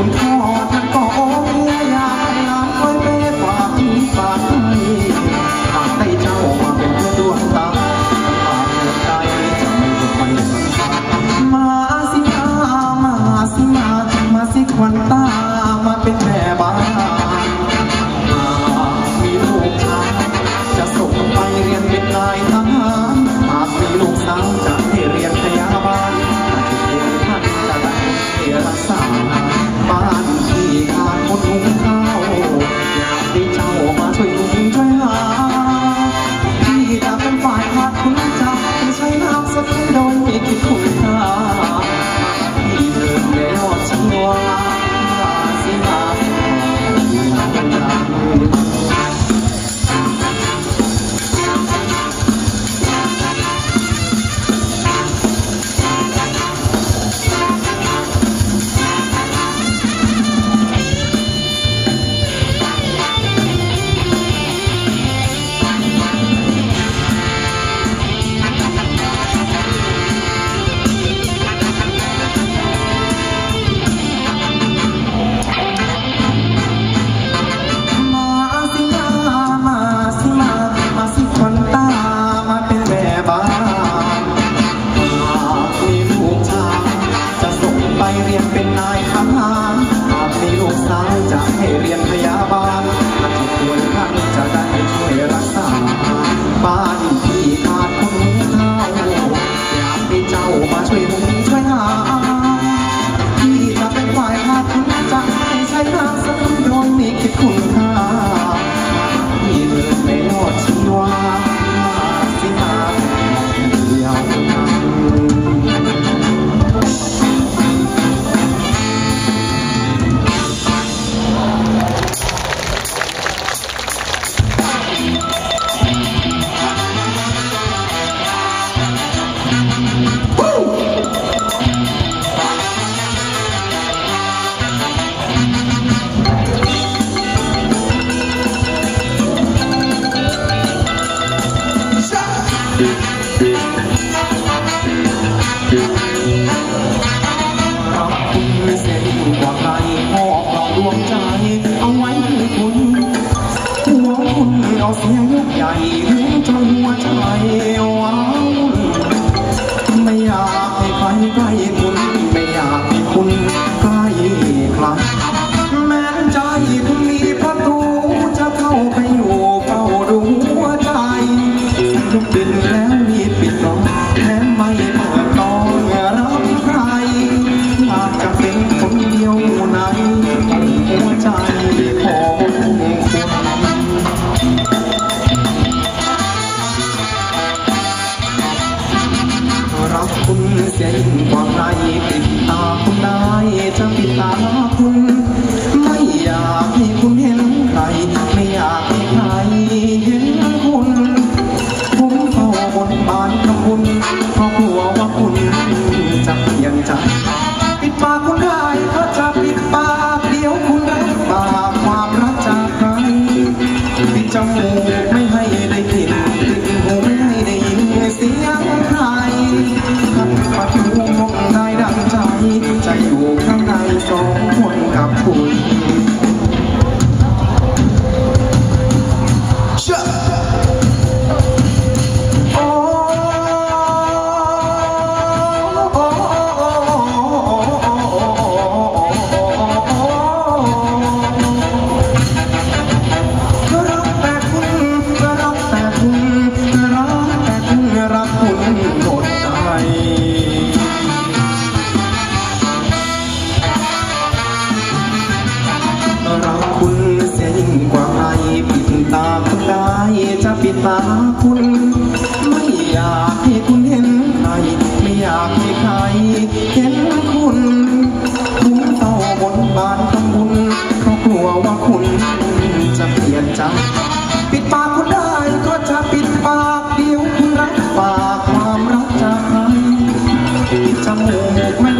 คุณพ่อ Oh, and midnight. ใกล้คุณไม่อยากให้คุณใกล้ครับ แม้ใจคุณมีประตูจะเข้าไปอยู่เฝ้าดูหัวใจทุกดินแล้วมี จะปิดตาคุณ ไม่อยากให้คุณเห็นใคร ไม่อยากให้ใครเห็นคุณ ผมเฝ้าบนบานกับคุณเพราะกลัวว่าคุณจะเปยนใจ ปิดปากคุณได้ก็จะปิดปากเดี๋ยวคุณรักปากความรักจากใครปิดจมูกไม่ cool. ตาคุณ ไม่อยากให้คุณเห็นใคร ไม่อยากให้ใครเห็นคุณผมเต้าบนบานทำบุญเขากลัวว่าคุณจะเปลี่ยนใจปิดปากคุณได้ก็จะปิดปากเดียวคุณรักปากความรักจากใครจมูกไม่